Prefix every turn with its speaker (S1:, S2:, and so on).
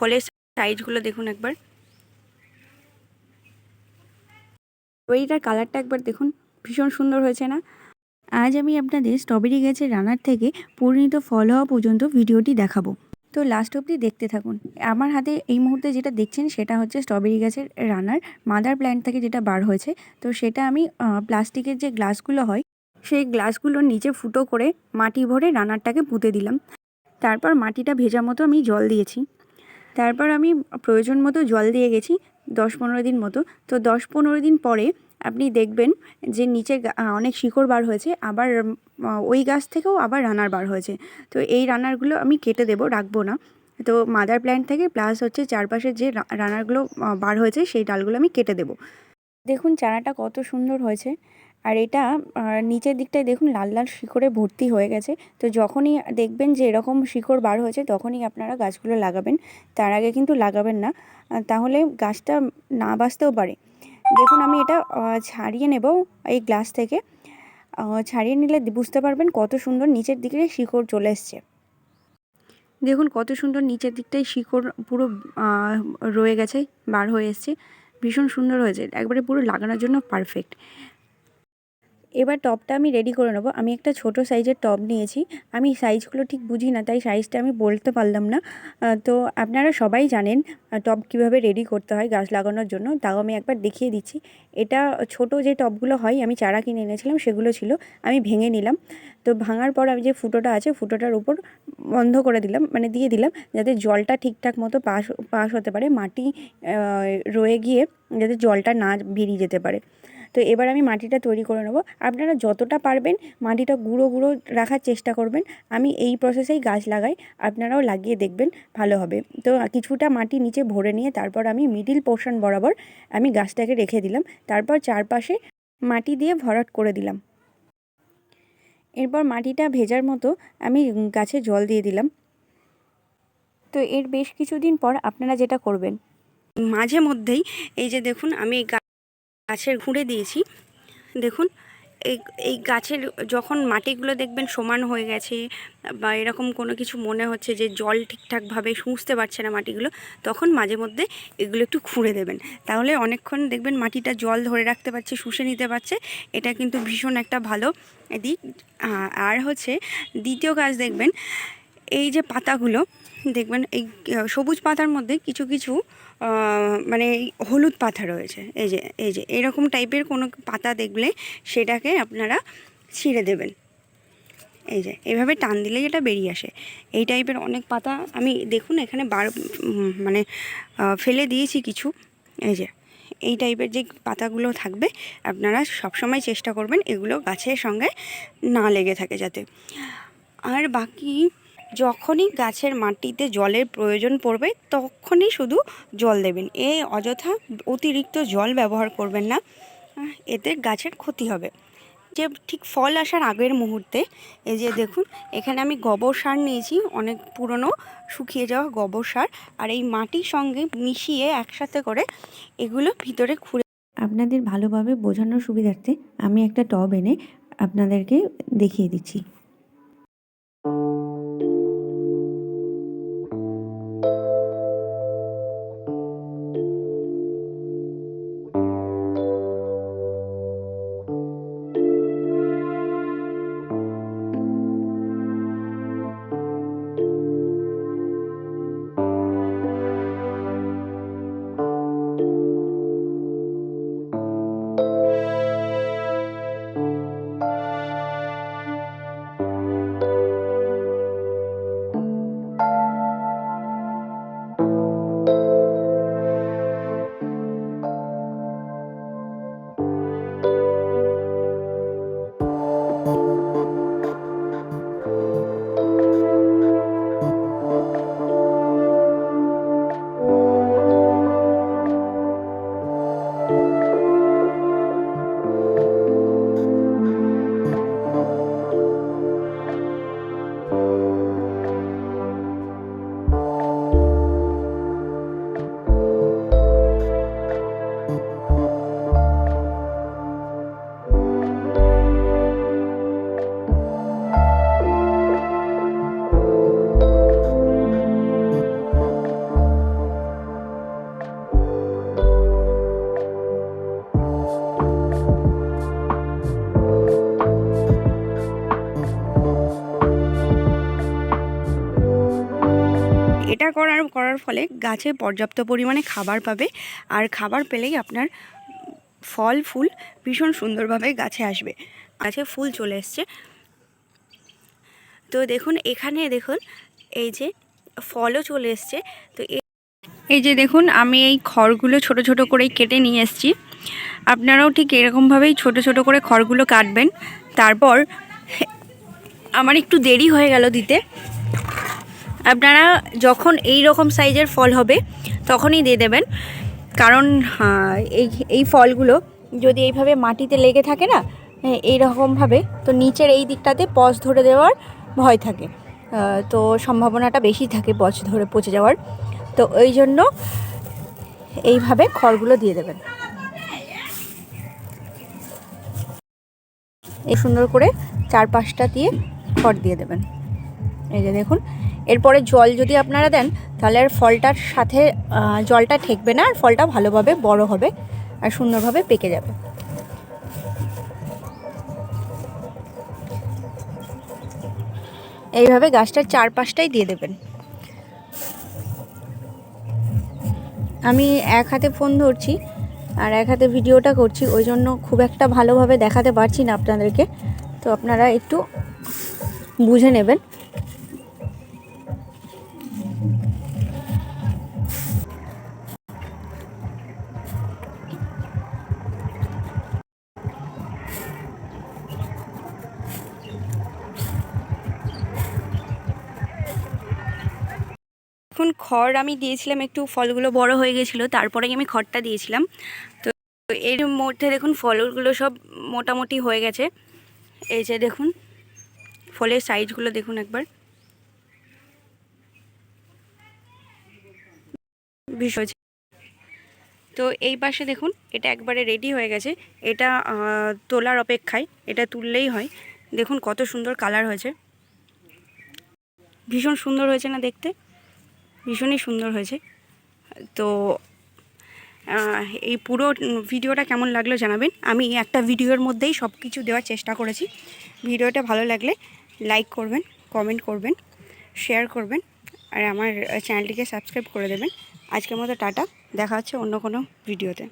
S1: ফলের সাইজগুলো দেখুন একবার। স্ট্রবেরিটার কালারটা একবার দেখুন, ভীষণ সুন্দর হয়েছে না? আজ আমি আপনাদের স্ট্রবেরি গাছের রানার থেকে পরিণত ফল হওয়া পর্যন্ত ভিডিওটি দেখাবো। তো লাস্ট অবধি দেখতে থাকুন। আমার হাতে এই মুহূর্তে যেটা দেখছেন সেটা হচ্ছে স্ট্রবেরি গাছের রানার মাদার প্ল্যান্ট থেকে যেটা বার হয়েছে। তো সেটা আমি প্লাস্টিকের যে গ্লাসগুলো হয়, সেই গ্লাসগুলোর নিচে ফুটো করে মাটি ভরে রানারটাকে পুঁতে দিলাম। তারপর মাটিটা ভেজা মতো আমি জল দিয়েছি। তারপর আমি প্রয়োজন মতো জল দিয়ে গেছি, দশ পনেরো দিন মতো। তো দশ পনেরো দিন পরে আপনি দেখবেন যে নিচে অনেক শিকড় বার হয়েছে, আবার ওই গাছ থেকেও আবার রানার বার হয়েছে। তো এই রানারগুলো আমি কেটে দেবো, রাখব না। তো মাদার প্ল্যান্ট থেকে প্লাস হচ্ছে চারপাশের যে রানারগুলো বার হয়েছে, সেই ডালগুলো আমি কেটে দেবো। দেখুন চারাটা কত সুন্দর হয়েছে। আর এটা নিচের দিকটায় দেখুন লাল লাল শিকড়ে ভর্তি হয়ে গেছে। তো যখনই দেখবেন যে এরকম শিকড় বার হয়েছে, তখনই আপনারা গাছগুলো লাগাবেন। তার আগে কিন্তু লাগাবেন না। তাহলে গাছটা না বাঁচতেও পারে। দেখুন আমি এটা ছাড়িয়ে নেব এই গ্লাস থেকে। ছাড়িয়ে নিলে বুঝতে পারবেন কত সুন্দর নিচের দিকে শিকড় চলে এসছে। দেখুন কত সুন্দর নিচের দিকটায় শিকড় পুরো রয়ে গেছে, বার হয়ে এসছে। ভীষণ সুন্দর হয়েছে। একবারে পুরো লাগানোর জন্য পারফেক্ট এবার টবটা আমি রেডি করে নেব। আমি একটা ছোট সাইজের টব নিয়েছি। আমি সাইজগুলো ঠিক বুঝি না, তাই সাইজটা আমি বলতে পারলাম না। তো আপনারা সবাই জানেন টব কীভাবে রেডি করতে হয় গাছ লাগানোর জন্য। তাও আমি একবার দেখিয়ে দিচ্ছি। এটা ছোট যে টবগুলো হয়, আমি চারা কিনে এনেছিলাম, সেগুলো ছিল, আমি ভেঙে নিলাম। তো ভাঙার পর আমি যে ফুটোটা আছে, ফুটোটার উপর বন্ধ করে দিলাম মানে দিয়ে দিলাম, যাতে জলটা ঠিকঠাক মতো পাস পাস হতে পারে, মাটি রয়ে গিয়ে যাতে জলটা না বেরিয়ে যেতে পারে। তো এবার আমি মাটিটা তৈরি করে নেব। আপনারা যতটা পারবেন মাটিটা গুঁড়ো গুঁড়ো রাখার চেষ্টা করবেন। আমি এই প্রসেসেই গাছ লাগাই, আপনারাও লাগিয়ে দেখবেন ভালো হবে। তো কিছুটা মাটি নিচে ভরে নিয়ে তারপর আমি মিডিল পোর্শন বরাবর আমি গাছটাকে রেখে দিলাম। তারপর চারপাশে মাটি দিয়ে ভরাট করে দিলাম। এরপর মাটিটা ভেজার মতো আমি গাছে জল দিয়ে দিলাম। তো এর বেশ কিছুদিন পর আপনারা যেটা করবেন, মাঝে মধ্যেই এই যে দেখুন আমি গাছের ঘুরে দিয়েছি। দেখুন, এই এই গাছের যখন মাটিগুলো দেখবেন সমান হয়ে গেছে বা এরকম কোনো কিছু মনে হচ্ছে যে জল ঠিকঠাকভাবে শুঁচতে পারছে না মাটিগুলো, তখন মাঝে মধ্যে এগুলো একটু খুঁড়ে দেবেন। তাহলে অনেকক্ষণ দেখবেন মাটিটা জল ধরে রাখতে পারছে, শুষে নিতে পারছে। এটা কিন্তু ভীষণ একটা ভালো দিক। আর হচ্ছে দ্বিতীয় কাজ দেখবেন, এই যে পাতাগুলো দেখবেন এই সবুজ পাতার মধ্যে কিছু কিছু মানে হলুদ পাতা রয়েছে। এই যে এই যে, এরকম টাইপের কোনো পাতা দেখলে সেটাকে আপনারা ছিঁড়ে দেবেন। এই যে এইভাবে টান দিলেই এটা বেরিয়ে আসে। এই টাইপের অনেক পাতা আমি দেখুন এখানে বার মানে ফেলে দিয়েছি কিছু। এই যে, এই টাইপের যে পাতাগুলো থাকবে, আপনারা সবসময় চেষ্টা করবেন এগুলো গাছের সঙ্গে না লেগে থাকে যাতে। আর বাকি যখনই গাছের মাটিতে জলের প্রয়োজন পড়বে, তখনই শুধু জল দেবেন। এই অযথা অতিরিক্ত জল ব্যবহার করবেন না। এতে গাছের ক্ষতি হবে। যে ঠিক ফল আসার আগের মুহূর্তে, এই যে দেখুন, এখানে আমি গোবর সার নিয়েছি, অনেক পুরনো শুকিয়ে যাওয়া গোবর সার, আর এই মাটির সঙ্গে মিশিয়ে একসাথে করে এগুলো ভিতরে খুঁড়ে আপনাদের ভালোভাবে বোঝানোর সুবিধার্থে আমি একটা টব এনে আপনাদেরকে দেখিয়ে দিচ্ছি। Thank you. এটা করার করার ফলে গাছে পর্যাপ্ত পরিমাণে খাবার পাবে আর খাবার পেলেই আপনার ফল, ফুল ভীষণ সুন্দরভাবে গাছে আসবে। গাছে ফুল চলে এসছে। তো দেখুন, এখানে দেখুন, এই যে ফলও চলে এসছে। তো এই যে দেখুন, আমি এই খড়গুলো ছোট ছোট করে কেটে নিয়ে এসেছি। আপনারাও ঠিক এরকমভাবেই ছোট ছোট করে খড়গুলো কাটবেন। তারপর, আমার একটু দেরি হয়ে গেল দিতে। আপনারা যখন এই রকম সাইজের ফল হবে তখনই দিয়ে দেবেন। কারণ হ্যাঁ, এই এই ফলগুলো যদি এইভাবে মাটিতে লেগে থাকে না হ্যাঁ, এই রকমভাবে তো নিচের এই দিকটাতে পচ ধরে দেওয়ার ভয় থাকে। তো সম্ভাবনাটা বেশি থাকে পচ ধরে পচে যাওয়ার। তো ওই জন্য এইভাবে খড়গুলো দিয়ে দেবেন। এই সুন্দর করে চার পাঁচটা দিয়ে খড় দিয়ে দেবেন। এই যে দেখুন, এরপরে জল যদি আপনারা দেন, তাহলে আর ফলটার সাথে জলটা ঠেকবে না, আর ফলটা ভালোভাবে বড় হবে আর সুন্দরভাবে পেকে যাবে। এইভাবে গাছটার চারপাশটাই দিয়ে দেবেন। আমি এক হাতে ফোন ধরছি, আর এক হাতে ভিডিওটা করছি, ওই জন্য খুব একটা ভালোভাবে দেখাতে পারছি না আপনাদেরকে। তো আপনারা একটু বুঝে নেবেন। এখন খড় আমি দিয়েছিলাম, একটু ফলগুলো বড় হয়ে গেছিল তারপরেই আমি খড়টা দিয়েছিলাম। তো এর মধ্যে দেখুন, ফলগুলো সব মোটামুটি হয়ে গেছে। এই যে দেখুন, ফলের সাইজগুলো দেখুন একবার। তো এই পাশে দেখুন, এটা একবারে রেডি হয়ে গেছে। এটা তোলার অপেক্ষায়, এটা তুললেই হয়। দেখুন কত সুন্দর কালার হয়েছে। ভীষণ সুন্দর হয়েছে না দেখতে? ভীষণই সুন্দর হয়েছে। তো এই পুরো ভিডিওটা কেমন লাগল জানাবেন। আমি একটা ভিডিওর মধ্যেই সব কিছু দেওয়ার চেষ্টা করেছি। ভিডিওটা ভালো লাগলে লাইক করবেন, কমেন্ট করবেন, শেয়ার করবেন, আর আমার চ্যানেলটিকে সাবস্ক্রাইব করে দেবেন। আজকের মতো টাটা, দেখা হচ্ছে অন্য কোনো ভিডিওতে।